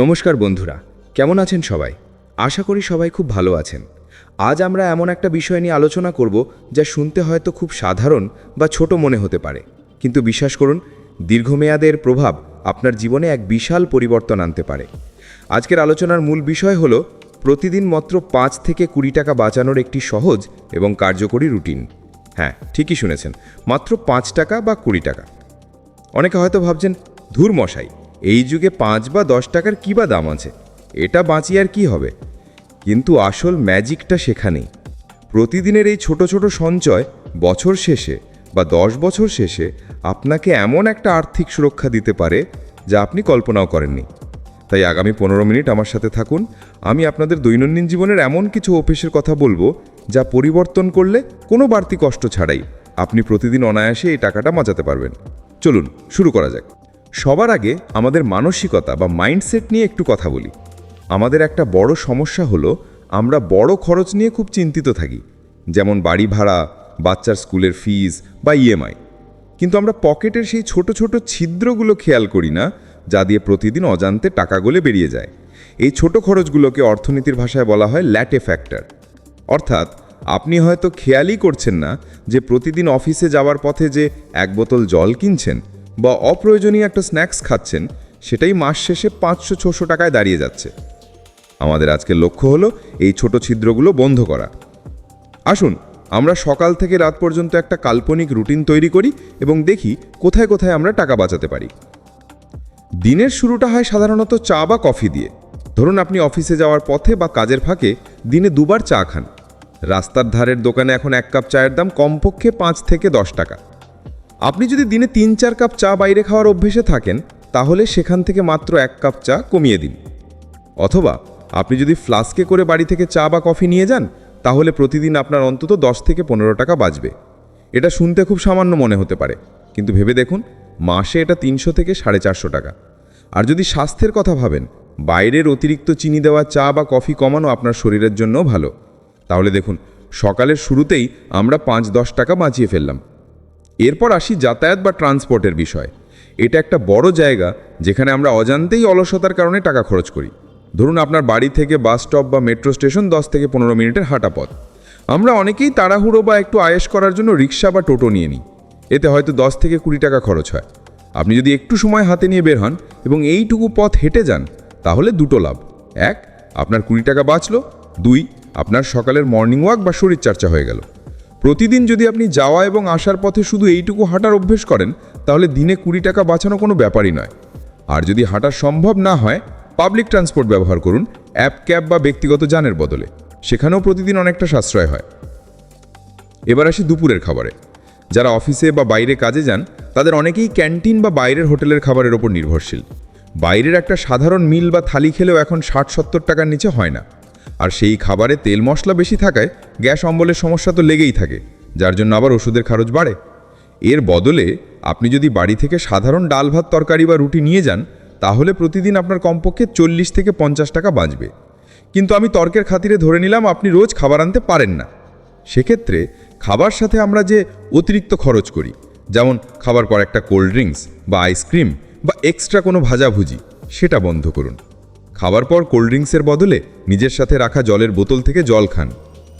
নমস্কার বন্ধুরা, কেমন আছেন সবাই? আশা করি সবাই খুব ভালো আছেন। আজ আমরা এমন একটা বিষয় নিয়ে আলোচনা করব যা শুনতে হয়তো খুব সাধারণ বা ছোট মনে হতে পারে। কিন্তু বিশ্বাস করুন, দীর্ঘমেয়াদের প্রভাব আপনার জীবনে এক বিশাল পরিবর্তন আনতে পারে। আজকের আলোচনার মূল বিষয় হলো, প্রতিদিন মাত্র পাঁচ থেকে কুড়ি টাকা বাঁচানোর একটি সহজ এবং কার্যকরী রুটিন। হ্যাঁ ঠিকই শুনেছেন, মাত্র পাঁচ টাকা বা কুড়ি টাকা। অনেকে হয়তো ভাবছেন, ধুর মশাই এই যুগে পাঁচ বা দশ টাকার কী বা দাম আছে? এটা বাঁচিয়ে আর কি হবে? কিন্তু আসল ম্যাজিকটা সেখানেই। প্রতিদিনের এই ছোট ছোট সঞ্চয় বছর শেষে বা দশ বছর শেষে আপনাকে এমন একটা আর্থিক সুরক্ষা দিতে পারে যা আপনি কল্পনাও করেননি। তাই আগামী পনেরো মিনিট আমার সাথে থাকুন। আমি আপনাদের দৈনন্দিন জীবনের এমন কিছু অভ্যেসের কথা বলব যা পরিবর্তন করলে কোনো বাড়তি কষ্ট ছাড়াই আপনি প্রতিদিন অনায়াসে এই টাকাটা বাঁচাতে পারবেন। চলুন, শুরু করা যাক। সবার আগে আমাদের মানসিকতা বা মাইন্ডসেট নিয়ে একটু কথা বলি। আমাদের একটা বড় সমস্যা হলো, আমরা বড় খরচ নিয়ে খুব চিন্তিত থাকি, যেমন বাড়ি ভাড়া, বাচ্চার স্কুলের ফিজ বা ইএমআই। কিন্তু আমরা পকেটের সেই ছোট ছোট ছিদ্রগুলো খেয়াল করি না, যা দিয়ে প্রতিদিন অজান্তে টাকা গলে বেরিয়ে যায়। এই ছোট খরচগুলোকে অর্থনীতির ভাষায় বলা হয় ল্যাটে ফ্যাক্টর। অর্থাৎ, আপনি হয়তো খেয়ালই করছেন না যে প্রতিদিন অফিসে যাওয়ার পথে যে এক বোতল জল কিনছেন বা অপ্রয়োজনীয় একটা স্ন্যাক্স খাচ্ছেন, সেটাই মাস শেষে পাঁচশো ছশো টাকায় দাঁড়িয়ে যাচ্ছে। আমাদের আজকের লক্ষ্য হলো এই ছোট ছিদ্রগুলো বন্ধ করা। আসুন, আমরা সকাল থেকে রাত পর্যন্ত একটা কাল্পনিক রুটিন তৈরি করি এবং দেখি কোথায় কোথায় আমরা টাকা বাঁচাতে পারি। দিনের শুরুটা হয় সাধারণত চা বা কফি দিয়ে। ধরুন আপনি অফিসে যাওয়ার পথে বা কাজের ফাঁকে দিনে দুবার চা খান। রাস্তার ধারের দোকানে এখন এক কাপ চায়ের দাম কমপক্ষে পাঁচ থেকে দশ টাকা। আপনি যদি দিনে তিন, চার কাপ চা বাইরে খাওয়ার অভ্যেসে থাকেন, তাহলে সেখান থেকে মাত্র এক কাপ চা কমিয়ে দিন। অথবা আপনি যদি ফ্লাস্কে করে বাড়ি থেকে চা বা কফি নিয়ে যান, তাহলে প্রতিদিন আপনার অন্তত দশ থেকে পনেরো টাকা বাঁচবে। এটা শুনতে খুব সামান্য মনে হতে পারে, কিন্তু ভেবে দেখুন, মাসে এটা তিনশো থেকে সাড়ে চারশো টাকা। আর যদি স্বাস্থ্যের কথা ভাবেন, বাইরের অতিরিক্ত চিনি দেওয়া চা বা কফি কমানো আপনার শরীরের জন্যও ভালো। তাহলে দেখুন, সকালের শুরুতেই আমরা পাঁচ, দশ টাকা বাঁচিয়ে ফেললাম। এরপর আসি যাতায়াত বা ট্রান্সপোর্টের বিষয়। এটা একটা বড় জায়গা যেখানে আমরা অজান্তেই অলসতার কারণে টাকা খরচ করি। ধরুন আপনার বাড়ি থেকে বাস স্টপ বা মেট্রো স্টেশন দশ থেকে পনেরো মিনিটের হাঁটা পথ। আমরা অনেকেই তাড়াহুড়ো বা একটু আয়েস করার জন্য রিক্সা বা টোটো নিয়ে নিই। এতে হয়তো দশ থেকে কুড়ি টাকা খরচ হয়। আপনি যদি একটু সময় হাতে নিয়ে বের হন এবং এইটুকু পথ হেঁটে যান, তাহলে দুটো লাভ। এক, আপনার কুড়ি টাকা বাঁচলো। দুই, আপনার সকালের মর্নিং ওয়াক বা শরীরচর্চা হয়ে গেল। প্রতিদিন যদি আপনি যাওয়া এবং আসার পথে শুধু এইটুকু হাঁটার অভ্যেস করেন, তাহলে দিনে কুড়ি টাকা বাঁচানো কোনো ব্যাপারই নয়। আর যদি হাঁটা সম্ভব না হয় পাবলিক ট্রান্সপোর্ট ব্যবহার করুন অ্যাপ ক্যাব বা ব্যক্তিগত যানের বদলে। সেখানেও প্রতিদিন অনেকটা সাশ্রয় হয়। এবার আসি দুপুরের খাবারে। যারা অফিসে বা বাইরে কাজে যান, তাদের অনেকেই ক্যান্টিন বা বাইরের হোটেলের খাবারের ওপর নির্ভরশীল। বাইরের একটা সাধারণ মিল বা থালি খেলেও এখন ষাট সত্তর টাকার নিচে হয় না। আর সেই খাবারে তেল মশলা বেশি থাকায় গ্যাস অম্বলের সমস্যা তো লেগেই থাকে, যার জন্য আবার ওষুধের খরচ বাড়ে। এর বদলে আপনি যদি বাড়ি থেকে সাধারণ ডাল ভাত তরকারি বা রুটি নিয়ে যান, তাহলে প্রতিদিন আপনার কমপক্ষে চল্লিশ থেকে পঞ্চাশ টাকা বাঁচবে। কিন্তু আমি তর্কের খাতিরে ধরে নিলাম, আপনি রোজ খাবার আনতে পারেন না। সেক্ষেত্রে খাবার সাথে আমরা যে অতিরিক্ত খরচ করি, যেমন খাবার পর একটা কোল্ড ড্রিঙ্কস বা আইসক্রিম বা এক্সট্রা কোনো ভাজাভুজি, সেটা বন্ধ করুন। খাবার পর কোল্ড ড্রিঙ্কসের বদলে নিজের সাথে রাখা জলের বোতল থেকে জল খান।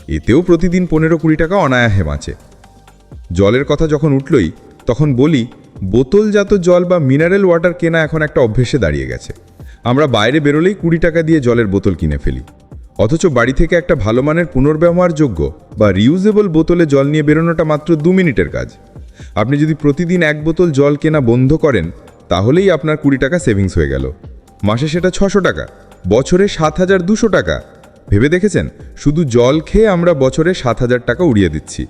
এতেও প্রতিদিন পনেরো কুড়ি টাকা অনায়াসে বাঁচে। জলের কথা যখন উঠলই, তখন বলি, বোতলজাত জল বা মিনারেল ওয়াটার কেনা এখন একটা অভ্যেসে দাঁড়িয়ে গেছে। আমরা বাইরে বেরোলেই কুড়ি টাকা দিয়ে জলের বোতল কিনে ফেলি। অথচ বাড়ি থেকে একটা ভালো মানের পুনর্ব্যবহারযোগ্য বা রিউজেবল বোতলে জল নিয়ে বেরোনোটা মাত্র দু মিনিটের কাজ। আপনি যদি প্রতিদিন এক বোতল জল কেনা বন্ধ করেন, তাহলেই আপনার কুড়ি টাকা সেভিংস হয়ে গেল। মাসে সেটা ছশো টাকা, বছরে সাত হাজার দুশো টাকা। ভেবে দেখেছেন? শুধু জল খেয়ে আমরা বছরে সাত হাজার টাকা উড়িয়ে দিচ্ছি।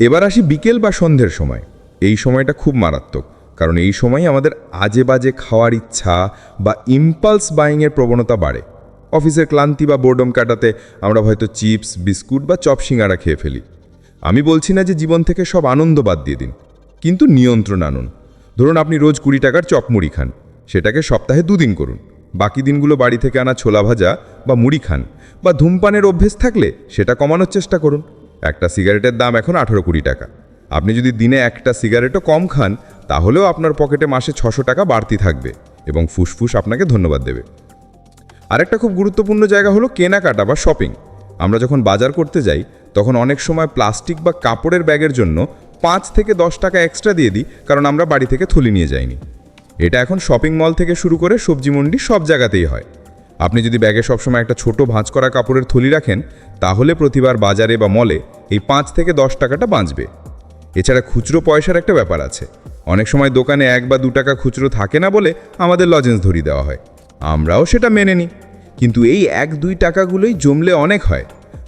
এবার আসি বিকেল বা সন্ধ্যের সময়। এই সময়টা খুব মারাত্মক, কারণ এই সময় আমাদের আজে বাজে খাওয়ার ইচ্ছা বা ইম্পালস বাইংয়ের প্রবণতা বাড়ে। অফিসের ক্লান্তি বা বোর্ডম কাটাতে আমরা হয়তো চিপস, বিস্কুট বা চপ খেয়ে ফেলি। আমি বলছি না যে জীবন থেকে সব আনন্দ বাদ দিয়ে দিন, কিন্তু নিয়ন্ত্রণ আনুন। ধরুন আপনি রোজ কুড়ি টাকার চপ মুড়ি খান। সেটাকে সপ্তাহে দুদিন করুন। বাকি দিনগুলো বাড়ি থেকে আনা ছোলা ভাজা বা মুড়ি খান বা ধূমপানের অভ্যেস থাকলে সেটা কমানোর চেষ্টা করুন। একটা সিগারেটের দাম এখন আঠেরো কুড়ি টাকা। আপনি যদি দিনে একটা সিগারেটও কম খান, তাহলেও আপনার পকেটে মাসে ছশো টাকা বাড়তি থাকবে এবং ফুসফুস আপনাকে ধন্যবাদ দেবে। আরেকটা খুব গুরুত্বপূর্ণ জায়গা হলো কেনাকাটা বা শপিং। আমরা যখন বাজার করতে যাই, তখন অনেক সময় প্লাস্টিক বা কাপড়ের ব্যাগের জন্য পাঁচ থেকে দশ টাকা এক্সট্রা দিয়ে দিই, কারণ আমরা বাড়ি থেকে থলি নিয়ে যাইনি। এটা এখন শপিং মল থেকে শুরু করে সবজি মন্ডি সব জায়গাতেই হয়। আপনি যদি ব্যাগে সবসময় একটা ছোট ভাঁজ করা কাপড়ের থলি রাখেন, তাহলে প্রতিবার বাজারে বা মলে এই পাঁচ থেকে দশ টাকাটা বাঁচবে। এছাড়া খুচরো পয়সার একটা ব্যাপার আছে। অনেক সময় দোকানে এক বা দু টাকা খুচরো থাকে না বলে আমাদের লজেন্স ধরিয়ে দেওয়া হয়। আমরাও সেটা মেনে নিই। কিন্তু এই এক, দুই টাকাগুলোই জমলে অনেক হয়।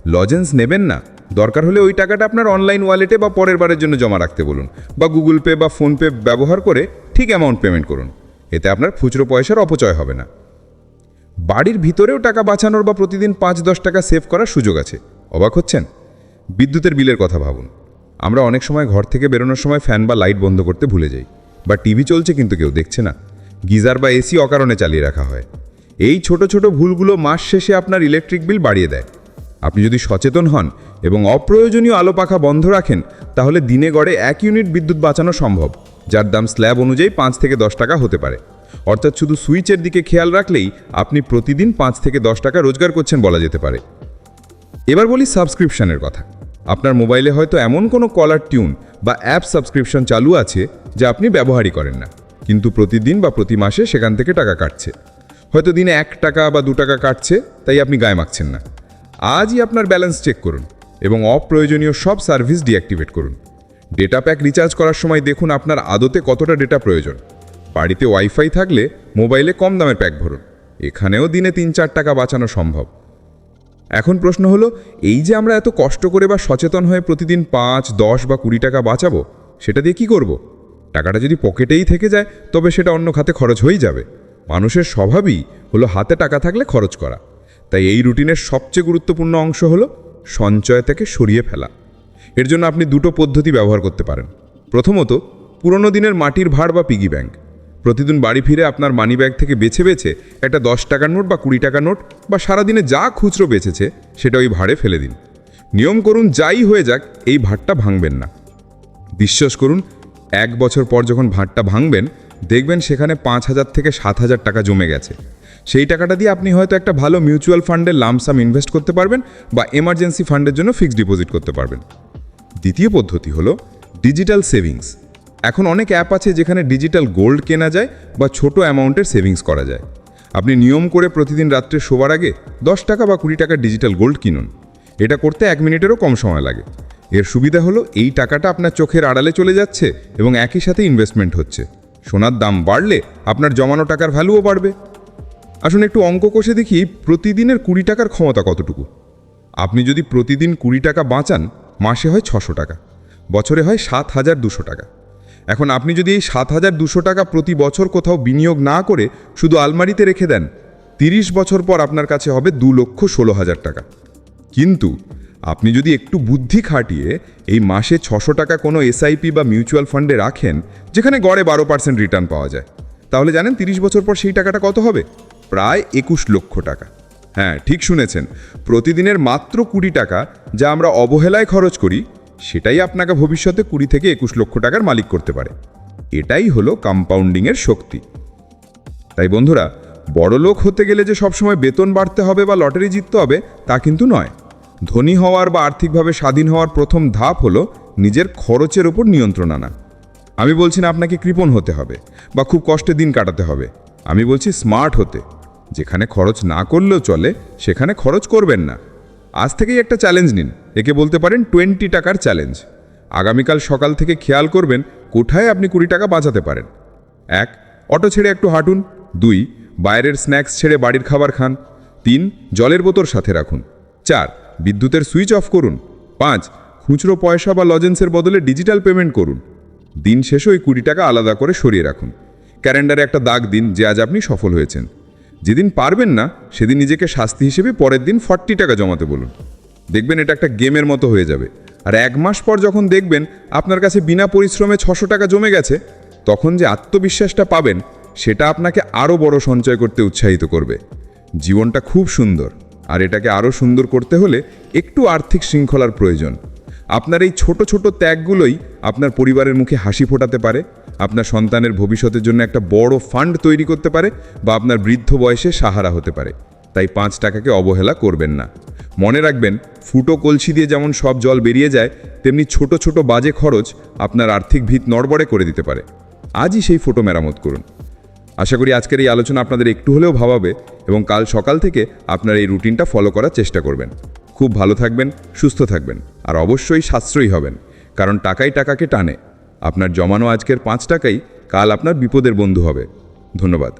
লজেন্স নেবেন না। দরকার হলে ওই টাকাটা আপনার অনলাইন ওয়ালেটে বা পরের বারের জন্য জমা রাখতে বলুন। বা গুগল পে বা ফোনপে ব্যবহার করে ঠিক অ্যামাউন্ট পেমেন্ট করুন। এতে আপনার খুচরো পয়সার অপচয় হবে না। বাড়ির ভিতরেও টাকা বাঁচানোর বা প্রতিদিন পাঁচ দশ টাকা সেভ করার সুযোগ আছে। অবাক হচ্ছেন? বিদ্যুতের বিলের কথা ভাবুন। আমরা অনেক সময় ঘর থেকে বেরোনোর সময় ফ্যান বা লাইট বন্ধ করতে ভুলে যাই বা টিভি চলছে কিন্তু কেউ দেখছে না। গিজার বা এসি অকারণে চালিয়ে রাখা হয়। এই ছোট ছোট ভুলগুলো মাস শেষে আপনার ইলেকট্রিক বিল বাড়িয়ে দেয়। আপনি যদি সচেতন হন এবং অপ্রয়োজনীয় আলো পাখা বন্ধ রাখেন, তাহলে দিনে গড়ে এক ইউনিট বিদ্যুৎ বাঁচানো সম্ভব। যার দাম স্ল্যাব অনুযায়ী পাঁচ থেকে দশ টাকা হতে পারে। অর্থাৎ শুধু সুইচের দিকে খেয়াল রাখলেই আপনি প্রতিদিন পাঁচ থেকে দশ টাকা রোজগার করছেন বলা যেতে পারে। এবার বলি সাবস্ক্রিপশানের কথা। আপনার মোবাইলে হয়তো এমন কোনো কলার টিউন বা অ্যাপ সাবস্ক্রিপশন চালু আছে যা আপনি ব্যবহারই করেন না, কিন্তু প্রতিদিন বা প্রতি মাসে সেখান থেকে টাকা কাটছে। হয়তো দিনে এক টাকা বা দু টাকা কাটছে, তাই আপনি গায়ে মাখছেন না। আজই আপনার ব্যালেন্স চেক করুন এবং অপ্রয়োজনীয় সব সার্ভিস ডিঅ্যাক্টিভেট করুন। ডেটা প্যাক রিচার্জ করার সময় দেখুন আপনার আদতে কতটা ডেটা প্রয়োজন। বাড়িতে ওয়াইফাই থাকলে মোবাইলে কম দামের প্যাক ভরুন। এখানেও দিনে তিন চার টাকা বাঁচানো সম্ভব। এখন প্রশ্ন হলো, এই যে আমরা এত কষ্ট করে বা সচেতন হয়ে প্রতিদিন পাঁচ, দশ বা কুড়ি টাকা বাঁচাবো, সেটা দিয়ে কি করব। টাকাটা যদি পকেটেই থেকে যায়, তবে সেটা অন্য খাতে খরচ হয়েই যাবে। মানুষের স্বভাবই হলো হাতে টাকা থাকলে খরচ করা। তাই এই রুটিনের সবচেয়ে গুরুত্বপূর্ণ অংশ হলো সঞ্চয় থেকে সরিয়ে ফেলা। এর জন্য আপনি দুটো পদ্ধতি ব্যবহার করতে পারেন। প্রথমত, পুরনো দিনের মাটির ভাড় বা পিগি ব্যাংক প্রতিদিন বাড়ি ফিরে আপনার মানি ব্যাগ থেকে বেছে বেছে একটা দশ টাকার নোট বা কুড়ি টাকার নোট বা সারাদিনে যা খুচরো বেঁচেছে, সেটা ওই ভাড়ে ফেলে দিন। নিয়ম করুন, যাই হয়ে যাক, এই ভাড়টা ভাঙবেন না। বিশ্বাস করুন, এক বছর পর যখন ভাড়টা ভাঙবেন, দেখবেন সেখানে পাঁচ হাজার থেকে সাত হাজার টাকা জমে গেছে। সেই টাকাটা দিয়ে আপনি হয়তো একটা ভালো মিউচুয়াল ফান্ডে লামসাম ইনভেস্ট করতে পারবেন বা এমার্জেন্সি ফান্ডের জন্য ফিক্সড ডিপোজিট করতে পারবেন। দ্বিতীয় পদ্ধতি হলো ডিজিটাল সেভিংস। এখন অনেক অ্যাপ আছে যেখানে ডিজিটাল গোল্ড কেনা যায় বা ছোট অ্যামাউন্টের সেভিংস করা যায়। আপনি নিয়ম করে প্রতিদিন রাত্রে শোবার আগে দশ টাকা বা কুড়ি টাকার ডিজিটাল গোল্ড কিনুন। এটা করতে এক মিনিটেরও কম সময় লাগে। এর সুবিধা হলো এই টাকাটা আপনার চোখের আড়ালে চলে যাচ্ছে এবং একই সাথে ইনভেস্টমেন্ট হচ্ছে। সোনার দাম বাড়লে আপনার জমানো টাকার ভ্যালুও বাড়বে। আসুন একটু অঙ্ক কষে দেখি প্রতিদিনের কুড়ি টাকার ক্ষমতা কতটুকু? আপনি যদি প্রতিদিন কুড়ি টাকা বাঁচান মাসে হয় ছশো টাকা, বছরে হয় সাত হাজার দুশো টাকা। এখন আপনি যদি এই সাত হাজার দুশো টাকা প্রতি বছর কোথাও বিনিয়োগ না করে শুধু আলমারিতে রেখে দেন, তিরিশ বছর পর আপনার কাছে হবে দু লক্ষ ষোলো হাজার টাকা। কিন্তু আপনি যদি একটু বুদ্ধি খাটিয়ে এই মাসে ছশো টাকা কোনো এসআইপি বা মিউচুয়াল ফান্ডে রাখেন, যেখানে গড়ে বারো পার্সেন্ট রিটার্ন পাওয়া যায়, তাহলে জানেন তিরিশ বছর পর সেই টাকাটা কত হবে? প্রায় একুশ লক্ষ টাকা। হ্যাঁ ঠিক শুনেছেন। প্রতিদিনের মাত্র কুড়ি টাকা যা আমরা অবহেলায় খরচ করি, সেটাই আপনাকে ভবিষ্যতে কুড়ি থেকে একুশ লক্ষ টাকার মালিক করতে পারে। এটাই হলো কম্পাউন্ডিংয়ের শক্তি। তাই বন্ধুরা, বড় লোক হতে গেলে যে সবসময় বেতন বাড়তে হবে বা লটারি জিততে হবে, তা কিন্তু নয়। ধনী হওয়ার বা আর্থিকভাবে স্বাধীন হওয়ার প্রথম ধাপ হলো নিজের খরচের ওপর নিয়ন্ত্রণ আনা। আমি বলছি না আপনাকে কৃপণ হতে হবে বা খুব কষ্টে দিন কাটাতে হবে। আমি বলছি স্মার্ট হতে। যেখানে খরচ না করলেও চলে, সেখানে খরচ করবেন না। আজ থেকেই একটা চ্যালেঞ্জ নিন। একে বলতে পারেন টোয়েন্টি টাকার চ্যালেঞ্জ আগামীকাল সকাল থেকে খেয়াল করবেন কোথায় আপনি কুড়ি টাকা বাঁচাতে পারেন। এক, অটো ছেড়ে একটু হাঁটুন। দুই, বাইরের স্ন্যাক্স ছেড়ে বাড়ির খাবার খান। তিন, জলের বোতল সাথে রাখুন। চার, বিদ্যুতের সুইচ অফ করুন। পাঁচ, খুচরো পয়সা বা লজেন্সের বদলে ডিজিটাল পেমেন্ট করুন। দিন শেষে ওই কুড়ি টাকা আলাদা করে সরিয়ে রাখুন। ক্যালেন্ডারে একটা দাগ দিন যে আজ আপনি সফল হয়েছেন। যেদিন পারবেন না, সেদিন নিজেকে শাস্তি হিসেবে পরের দিন ফর্টি টাকা জমাতে বলুন। দেখবেন এটা একটা গেমের মতো হয়ে যাবে। আর এক মাস পর যখন দেখবেন আপনার কাছে বিনা পরিশ্রমে ছশো টাকা জমে গেছে, তখন যে আত্মবিশ্বাসটা পাবেন, সেটা আপনাকে আরও বড় সঞ্চয় করতে উৎসাহিত করবে। জীবনটা খুব সুন্দর, আর এটাকে আরও সুন্দর করতে হলে একটু আর্থিক শৃঙ্খলার প্রয়োজন। আপনার এই ছোট ছোট ত্যাগগুলোই আপনার পরিবারের মুখে হাসি ফোটাতে পারে আপনার সন্তানের ভবিষ্যতের জন্য একটা বড় ফান্ড তৈরি করতে পারে বা আপনার বৃদ্ধ বয়সে সাহারা হতে পারে। তাই পাঁচ টাকাকে অবহেলা করবেন না। মনে রাখবেন, ফুটো কলসি দিয়ে যেমন সব জল বেরিয়ে যায়, তেমনি ছোট ছোট বাজে খরচ আপনার আর্থিক ভিত নড়বড়ে করে দিতে পারে। আজই সেই ফটো মেরামত করুন। আশা করি আজকের এই আলোচনা আপনাদের একটু হলেও ভাবাবে এবং কাল সকাল থেকে আপনার এই রুটিনটা ফলো করার চেষ্টা করবেন। খুব ভালো থাকবেন, সুস্থ থাকবেন, আর অবশ্যই সাশ্রয়ী হবেন, কারণ টাকাই টাকাকে টানে। আপনার জমানো আজকের পাঁচ টাকাই কাল আপনার বিপদের বন্ধু হবে। ধন্যবাদ।